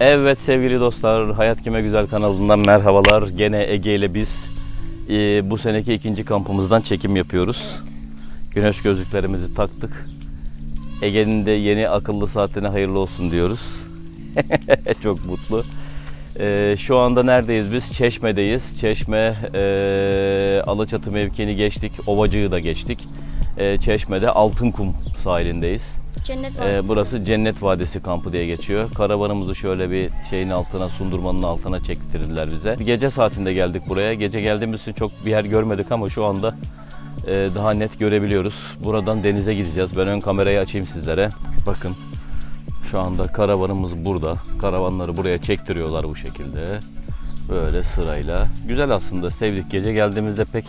Evet sevgili dostlar, Hayat Kime Güzel kanalından merhabalar. Gene Ege ile biz e, bu seneki ikinci kampımızdan çekim yapıyoruz. Güneş gözlüklerimizi taktık. Ege'nin de yeni akıllı saatine hayırlı olsun diyoruz. Çok mutlu. E, şu anda neredeyiz biz? Çeşme'deyiz. Çeşme, e, Alaçatı mevkiini geçtik. Ovacığı da geçtik. E, Çeşme'de Altınkum sahilindeyiz. Cennet Ee, Vadisi. burası Cennet Vadisi kampı diye geçiyor. Karavanımızı şöyle bir şeyin altına, sundurmanın altına çektirdiler bize. Gece saatinde geldik buraya. Gece geldiğimiz için çok bir yer görmedik ama şu anda e, daha net görebiliyoruz. Buradan denize gideceğiz. Ben ön kamerayı açayım sizlere. Bakın şu anda karavanımız burada. Karavanları buraya çektiriyorlar bu şekilde. Böyle sırayla. Güzel aslında sevdik. Gece geldiğimizde pek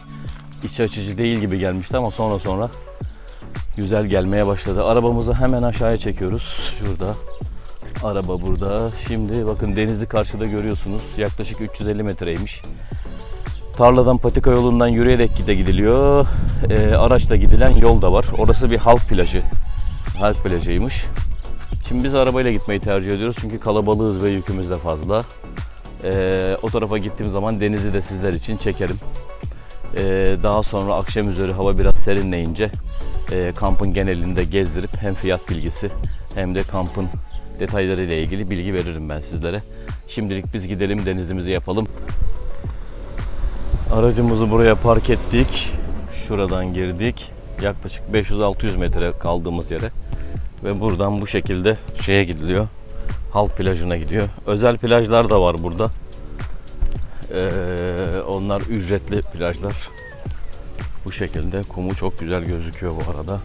iç açıcı değil gibi gelmişti ama sonra sonra güzel gelmeye başladı. Arabamızı hemen aşağıya çekiyoruz. Şurada. Araba burada. Şimdi bakın denizi karşıda görüyorsunuz. Yaklaşık 350 metreymiş. Tarladan patika yolundan yürüyerek de gidiliyor. Ee, araçla gidilen yol da var. Orası bir halk plajı. Halk plajıymış. Şimdi biz arabayla gitmeyi tercih ediyoruz çünkü kalabalığız ve yükümüz de fazla. Ee, o tarafa gittiğim zaman denizi de sizler için çekerim. Ee, daha sonra akşam üzeri hava biraz serinleyince e, kampın genelinde gezdirip hem fiyat bilgisi hem de kampın detaylarıyla ilgili bilgi veririm ben sizlere. Şimdilik biz gidelim denizimizi yapalım. Aracımızı buraya park ettik. Şuradan girdik. Yaklaşık 500-600 metre kaldığımız yere. Ve buradan bu şekilde şeye gidiliyor. Halk plajına gidiyor. Özel plajlar da var burada. Ee, onlar ücretli plajlar. Bu şekilde kumu çok güzel gözüküyor bu arada.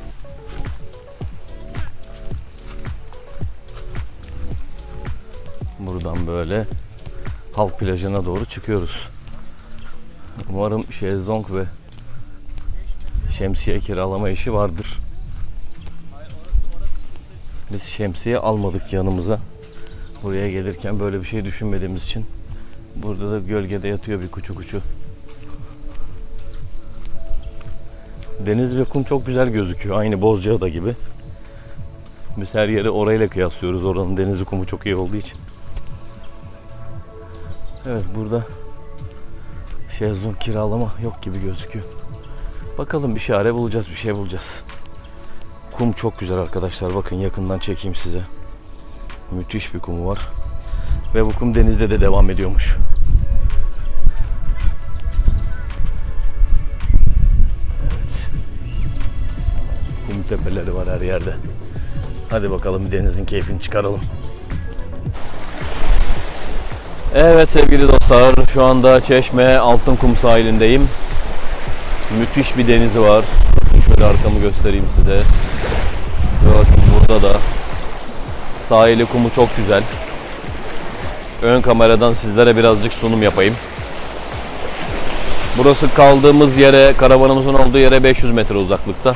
Buradan böyle halk plajına doğru çıkıyoruz. Umarım şezlong ve şemsiye kiralama işi vardır. Biz şemsiye almadık yanımıza. Buraya gelirken böyle bir şey düşünmediğimiz için burada da gölgede yatıyor bir kuçu kuçu. Deniz ve kum çok güzel gözüküyor. Aynı Bozcaada gibi. Biz her yeri orayla kıyaslıyoruz. Oranın denizi kumu çok iyi olduğu için. Evet burada şezlong kiralama yok gibi gözüküyor. Bakalım bir çare bulacağız, bir şey bulacağız. Kum çok güzel arkadaşlar. Bakın yakından çekeyim size. Müthiş bir kumu var. Ve bu kum denizde de devam ediyormuş. Tepeleri var her yerde. Hadi bakalım bir denizin keyfini çıkaralım. Evet sevgili dostlar şu anda Çeşme Altınkum sahilindeyim. Müthiş bir denizi var. Şöyle arkamı göstereyim size. Bakın burada da sahili kumu çok güzel. Ön kameradan sizlere birazcık sunum yapayım. Burası kaldığımız yere, karavanımızın olduğu yere 500 metre uzaklıkta.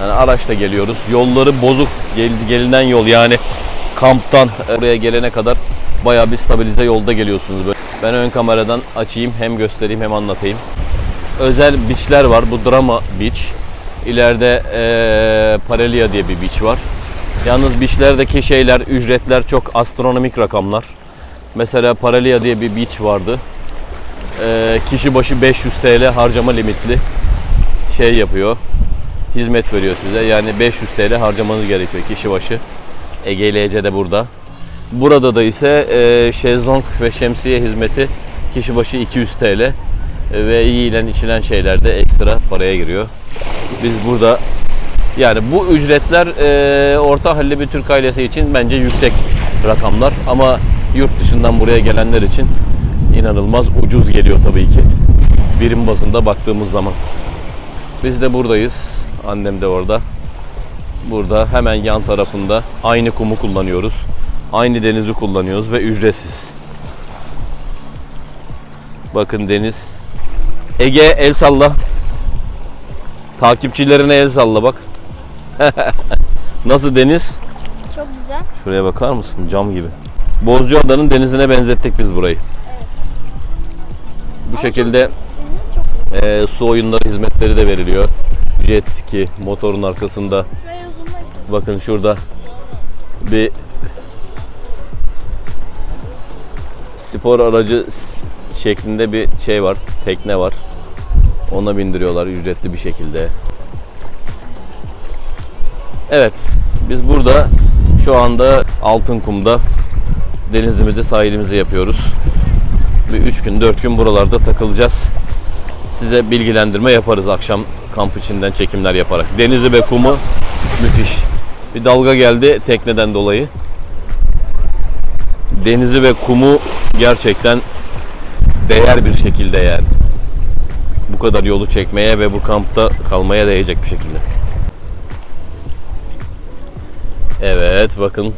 Yani araçla geliyoruz. Yolları bozuk. Gel, gelinen yol yani kamptan oraya gelene kadar bayağı bir stabilize yolda geliyorsunuz. Böyle. Ben ön kameradan açayım hem göstereyim hem anlatayım. Özel beachler var. Bu Drama Beach. İleride eee Parelia diye bir beach var. Yalnız beachlerdeki şeyler, ücretler çok astronomik rakamlar. Mesela Parelia diye bir beach vardı. Eee, kişi başı 500 TL harcama limitli şey yapıyor. Hizmet veriyor size. Yani 500 TL harcamanız gerekiyor kişi başı. EGLC de burada. Burada da ise e, şezlong ve şemsiye hizmeti kişi başı 200 TL E, ve yiyilen içilen şeyler de ekstra paraya giriyor. Biz burada yani bu ücretler e, orta halli bir Türk ailesi için bence yüksek rakamlar ama yurt dışından buraya gelenler için inanılmaz ucuz geliyor tabii ki. Birim bazında baktığımız zaman. Biz de buradayız. Annem de orada. Burada hemen yan tarafında aynı kumu kullanıyoruz. Aynı denizi kullanıyoruz ve ücretsiz. Bakın deniz. Ege el salla. Takipçilerine el salla bak. Nasıl deniz? Çok güzel. Şuraya bakar mısın? Cam gibi. Bozcaada'nın denizine benzettik biz burayı. Bu Ama şekilde Çok güzel. e, su oyunları hizmetleri de veriliyor. Jet ski, motorun arkasında. Bakın şurada bir spor aracı şeklinde bir şey var. Tekne var. Ona bindiriyorlar ücretli bir şekilde. Evet. Biz burada şu anda Altınkum'da denizimizi, sahilimizi yapıyoruz. Bir 3 gün, 4 gün buralarda takılacağız. Size bilgilendirme yaparız akşam kamp içinden çekimler yaparak. Denizi ve kumu müthiş. Bir dalga geldi tekneden dolayı. Denizi ve kumu gerçekten değer bir şekilde yani. Bu kadar yolu çekmeye ve bu kampta kalmaya değecek bir şekilde. Evet bakın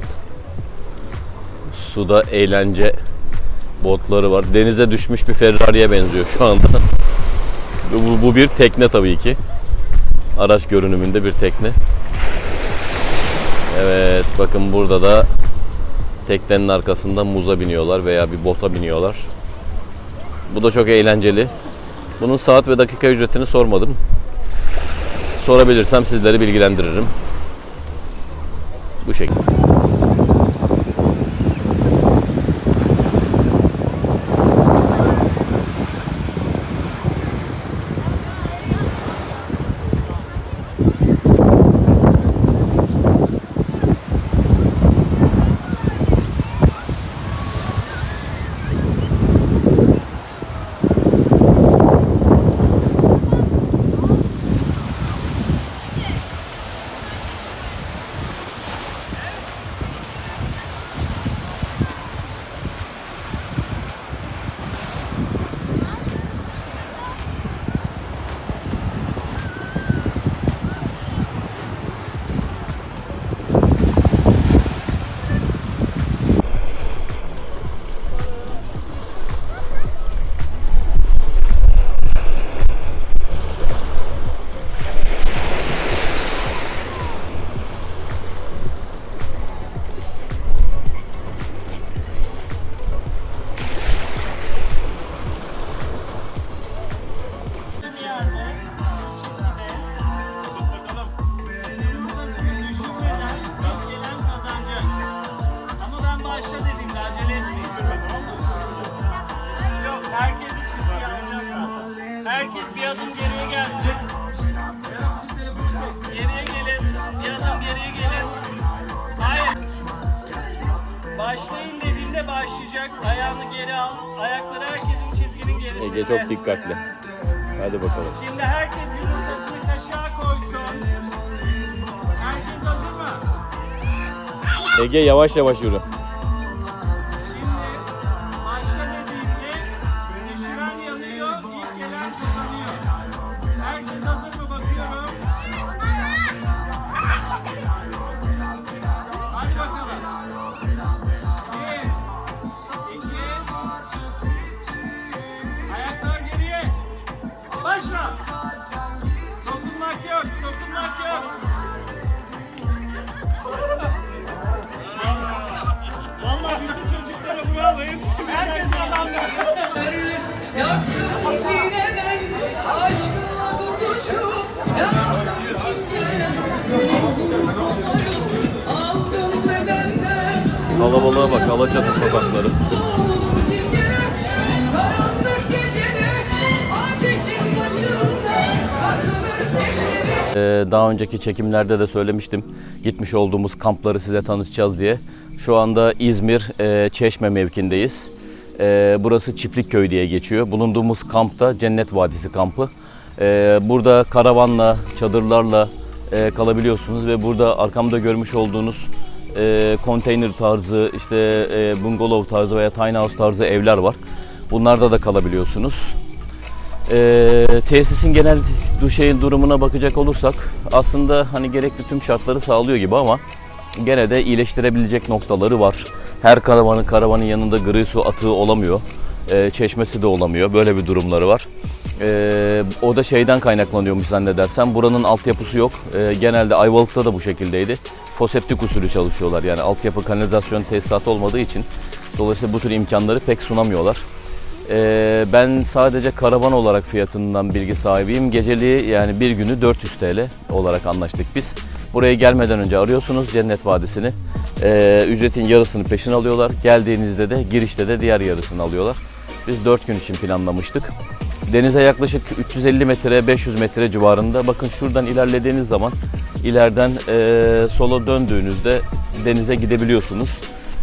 suda eğlence botları var. Denize düşmüş bir Ferrari'ye benziyor şu anda. Bu, bu bir tekne tabii ki. Araç görünümünde bir tekne. Evet bakın burada da teknenin arkasında muza biniyorlar veya bir bota biniyorlar. Bu da çok eğlenceli. Bunun saat ve dakika ücretini sormadım. Sorabilirsem sizleri bilgilendiririm. Bu şekilde. Başlayacak. Ayağını geri al. Ayakları herkesin çizginin gerisinde. Ege çok dikkatli. Hadi bakalım. Şimdi herkes yumurtasını kaşığa koysun. Herkes hazır mı? Ege yavaş yavaş yürü. Kalabalığa bak, Alaçatı sokakları. Ee, daha önceki çekimlerde de söylemiştim. Gitmiş olduğumuz kampları size tanıtacağız diye. Şu anda İzmir e, Çeşme mevkindeyiz. E, burası Çiftlikköy diye geçiyor. Bulunduğumuz kampta Cennet Vadisi kampı. E, burada karavanla, çadırlarla e, kalabiliyorsunuz ve burada arkamda görmüş olduğunuz e, konteyner tarzı, işte e, bungalov tarzı veya tiny house tarzı evler var. Bunlarda da kalabiliyorsunuz. Ee, tesisin genel şeyin durumuna bakacak olursak aslında hani gerekli tüm şartları sağlıyor gibi ama gene de iyileştirebilecek noktaları var. Her karavanın karavanın yanında gri su atığı olamıyor. Ee, çeşmesi de olamıyor. Böyle bir durumları var. Ee, o da şeyden kaynaklanıyormuş zannedersem. Buranın altyapısı yok. Ee, genelde Ayvalık'ta da bu şekildeydi. Foseptik usulü çalışıyorlar. Yani altyapı kanalizasyon tesisatı olmadığı için dolayısıyla bu tür imkanları pek sunamıyorlar. Ee, ben sadece karavan olarak fiyatından bilgi sahibiyim. Geceliği yani bir günü 400 TL olarak anlaştık biz. Buraya gelmeden önce arıyorsunuz Cennet Vadisi'ni. Ee, ücretin yarısını peşin alıyorlar. Geldiğinizde de girişte de diğer yarısını alıyorlar. Biz 4 gün için planlamıştık. Denize yaklaşık 350 metre 500 metre civarında. Bakın şuradan ilerlediğiniz zaman ileriden eee, sola döndüğünüzde denize gidebiliyorsunuz.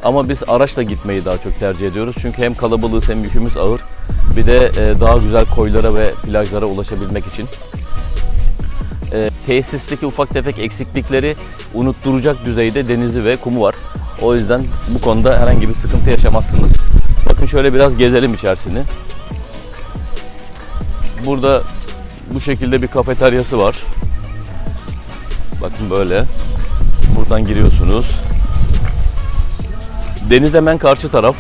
Ama biz araçla gitmeyi daha çok tercih ediyoruz. Çünkü hem kalabalığız hem yükümüz ağır. Bir de eee, daha güzel koylara ve plajlara ulaşabilmek için. Eee, tesisteki ufak tefek eksiklikleri unutturacak düzeyde denizi ve kumu var. O yüzden bu konuda herhangi bir sıkıntı yaşamazsınız. Bakın şöyle biraz gezelim içerisini. Burada bu şekilde bir kafeteryası var. Bakın böyle. Buradan giriyorsunuz. Deniz hemen karşı taraf.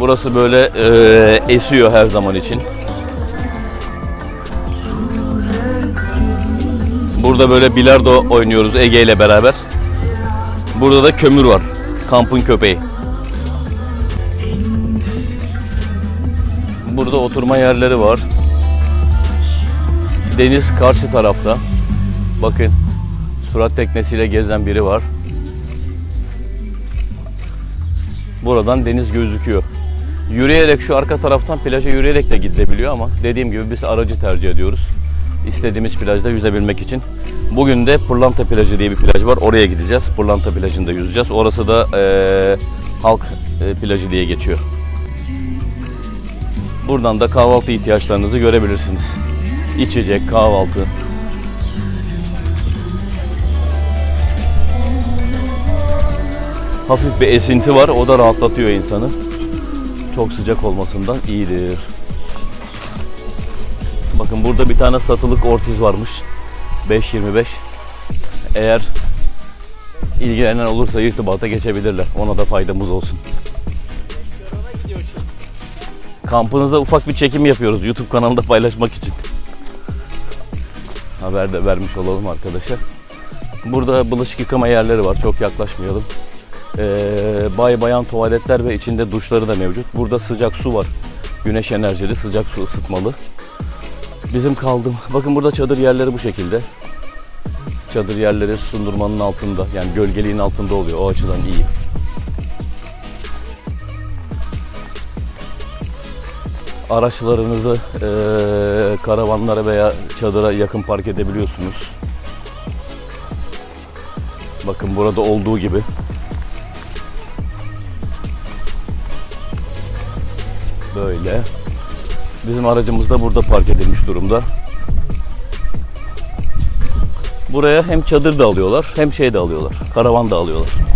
Burası böyle eee, esiyor her zaman için. Burada böyle bilardo oynuyoruz Ege ile beraber. Burada da kömür var. Kampın köpeği. Burada oturma yerleri var. Deniz karşı tarafta. Bakın surat teknesiyle gezen biri var. Buradan deniz gözüküyor. Yürüyerek şu arka taraftan plaja yürüyerek de gidebiliyor ama dediğim gibi biz aracı tercih ediyoruz. İstediğimiz plajda yüzebilmek için. Bugün de Pırlanta plajı diye bir plaj var. Oraya gideceğiz. Pırlanta plajında yüzeceğiz. Orası da eee, halk eee, plajı diye geçiyor. Buradan da kahvaltı ihtiyaçlarınızı görebilirsiniz. İçecek, kahvaltı. Hafif bir esinti var. O da rahatlatıyor insanı. Çok sıcak olmasından iyidir. Bakın burada bir tane satılık ortiz varmış. 5.25. Eğer ilgilenen olursa irtibata geçebilirler. Ona da faydamız olsun. Kampınıza ufak bir çekim yapıyoruz YouTube kanalında paylaşmak için. Haber de vermiş olalım arkadaşa. Burada bulaşık yıkama yerleri var. Çok yaklaşmayalım. Ee, bay bayan tuvaletler ve içinde duşları da mevcut. Burada sıcak su var. Güneş enerjili sıcak su ısıtmalı. Bizim kaldım. Bakın burada çadır yerleri bu şekilde. Çadır yerleri sundurmanın altında yani gölgeliğin altında oluyor. O açıdan iyi. Araçlarınızı eee, karavanlara veya çadıra yakın park edebiliyorsunuz. Bakın burada olduğu gibi. Böyle. Bizim aracımız da burada park edilmiş durumda. Buraya hem çadır da alıyorlar hem şey de alıyorlar. Karavan da alıyorlar.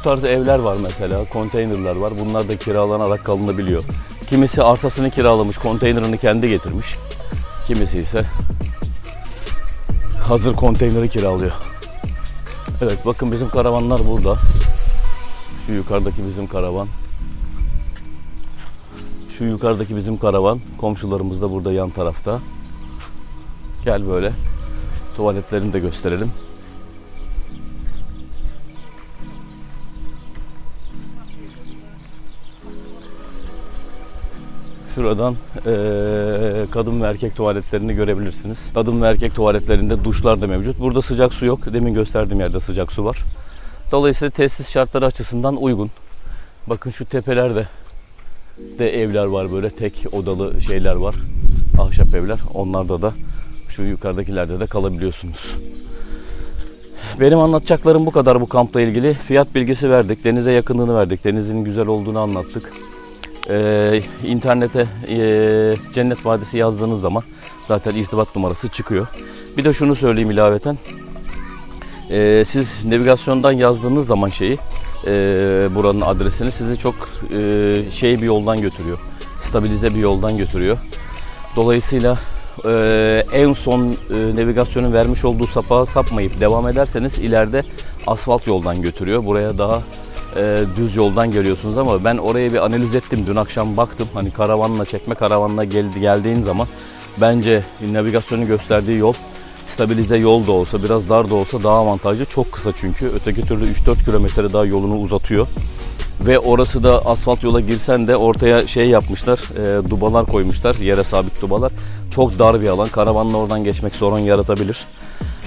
Bu tarz evler var mesela, konteynerler var. Bunlar da kiralanarak kalınabiliyor. Kimisi arsasını kiralamış, konteynerini kendi getirmiş. Kimisi ise hazır konteyneri kiralıyor. Evet bakın bizim karavanlar burada. Şu yukarıdaki bizim karavan. Şu yukarıdaki bizim karavan. Komşularımız da burada yan tarafta. Gel böyle. Tuvaletlerini de gösterelim. Şuradan eee, kadın ve erkek tuvaletlerini görebilirsiniz. Kadın ve erkek tuvaletlerinde duşlar da mevcut. Burada sıcak su yok. Demin gösterdiğim yerde sıcak su var. Dolayısıyla tesis şartları açısından uygun. Bakın şu tepelerde de evler var böyle tek odalı şeyler var. Ahşap evler. Onlarda da şu yukarıdakilerde de kalabiliyorsunuz. Benim anlatacaklarım bu kadar bu kampla ilgili. Fiyat bilgisi verdik. Denize yakınlığını verdik. Denizin güzel olduğunu anlattık. Ee, internete e, Cennet Vadisi yazdığınız zaman zaten irtibat numarası çıkıyor. Bir de şunu söyleyeyim ilaveten. Ee, siz navigasyondan yazdığınız zaman şeyi e, buranın adresini sizi çok e, şey bir yoldan götürüyor. Stabilize bir yoldan götürüyor. Dolayısıyla e, en son e, navigasyonun vermiş olduğu sapağa sapmayıp devam ederseniz ileride asfalt yoldan götürüyor. Buraya daha e, düz yoldan geliyorsunuz ama ben oraya bir analiz ettim. Dün akşam baktım. Hani karavanla çekme karavanla geldi geldiğin zaman bence navigasyonun gösterdiği yol stabilize yol da olsa biraz dar da olsa daha avantajlı. Çok kısa çünkü. Öteki türlü 3-4 kilometre daha yolunu uzatıyor. Ve orası da asfalt yola girsen de ortaya şey yapmışlar, e, dubalar koymuşlar, yere sabit dubalar. Çok dar bir alan, karavanla oradan geçmek sorun yaratabilir.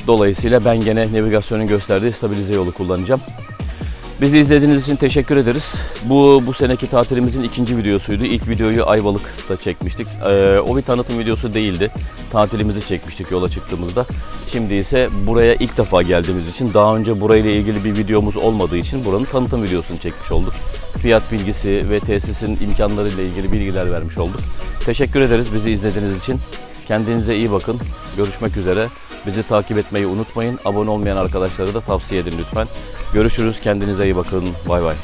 Dolayısıyla ben gene navigasyonun gösterdiği stabilize yolu kullanacağım. Bizi izlediğiniz için teşekkür ederiz. Bu bu seneki tatilimizin ikinci videosuydu. İlk videoyu Ayvalık'ta çekmiştik. Ee, o bir tanıtım videosu değildi. Tatilimizi çekmiştik yola çıktığımızda. Şimdi ise buraya ilk defa geldiğimiz için daha önce burayla ilgili bir videomuz olmadığı için buranın tanıtım videosunu çekmiş olduk. Fiyat bilgisi ve tesisin imkanlarıyla ilgili bilgiler vermiş olduk. Teşekkür ederiz bizi izlediğiniz için. Kendinize iyi bakın. Görüşmek üzere. Bizi takip etmeyi unutmayın. Abone olmayan arkadaşları da tavsiye edin lütfen. Görüşürüz. Kendinize iyi bakın. Bay bay.